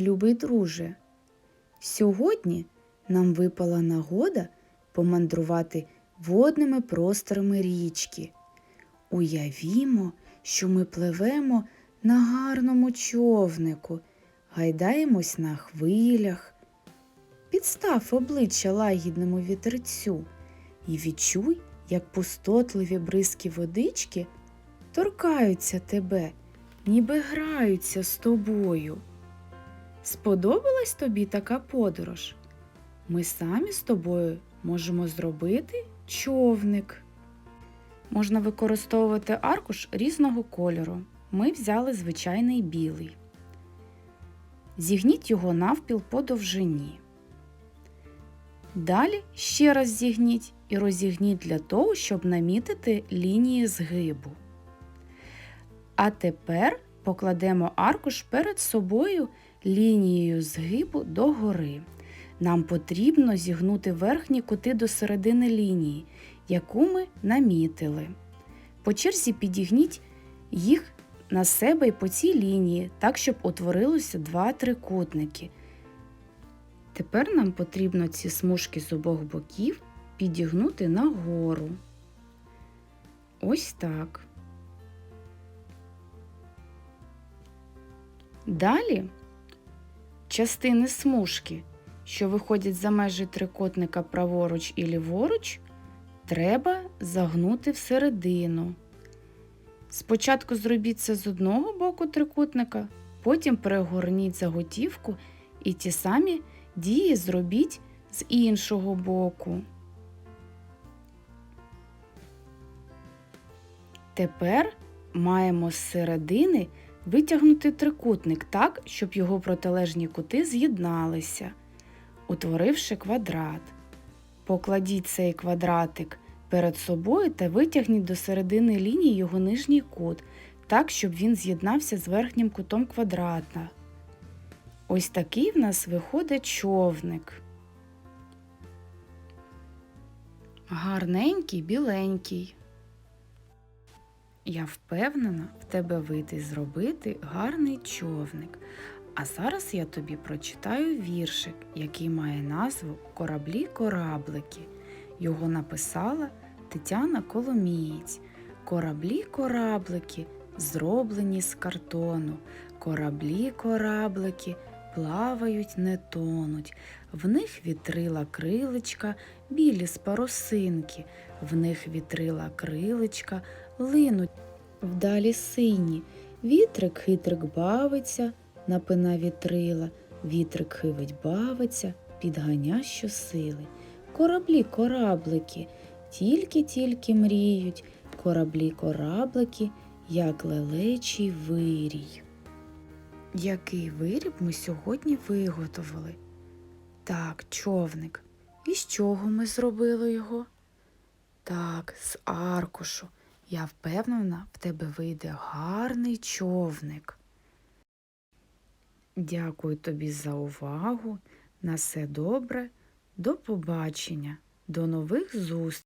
любий друже. Сьогодні нам випала нагода помандрувати водними просторами річки. Уявімо, що ми пливемо на гарному човнику, гайдаємось на хвилях. Підстав обличчя лагідному вітерцю і відчуй, як пустотливі бризки водички торкаються тебе, ніби граються з тобою. Сподобалась тобі така подорож? Ми самі з тобою можемо зробити човник. Можна використовувати аркуш різного кольору. Ми взяли звичайний білий. Зігніть його навпіл по довжині. Далі ще раз зігніть і розігніть для того, щоб намітити лінії згибу. А тепер покладемо аркуш перед собою лінією згибу догори. Нам потрібно зігнути верхні кути до середини лінії, яку ми намітили. По черзі підігніть їх на себе і по цій лінії, так, щоб утворилося два трикутники. Тепер нам потрібно ці смужки з обох боків підігнути нагору. Ось так. Далі частини смужки, що виходять за межі трикутника праворуч і ліворуч, треба загнути всередину. Спочатку зробіть це з одного боку трикутника, потім перегорніть заготівку і ті самі дії зробіть з іншого боку. Тепер маємо з середини витягнути трикутник так, щоб його протилежні кути з'єдналися, утворивши квадрат. Покладіть цей квадратик перед собою та витягніть до середини лінії його нижній кут, так, щоб він з'єднався з верхнім кутом квадрата. Ось такий в нас виходить човник. Гарненький, біленький. Я впевнена, в тебе вийде зробити гарний човник. А зараз я тобі прочитаю віршик, який має назву Кораблі-кораблики. Його написала Тетяна Коломієць. Кораблі-кораблики, зроблені з картону. Кораблі-кораблики плавають, не тонуть. В них вітрила крилечка, білі з парусинки, в них вітрила крилечка, линуть вдалі сині. Вітрик хитрик бавиться, напина вітрила, вітрик хивить бавиться, підганя щосили. Кораблі, кораблики, тільки-тільки мріють, кораблі, кораблики, як лелечий вирій. Який виріб ми сьогодні виготовили? Так, човник. І з чого ми зробили його? Так, з аркушу. Я впевнена, в тебе вийде гарний човник. Дякую тобі за увагу. На все добре. До побачення. До нових зустрічей.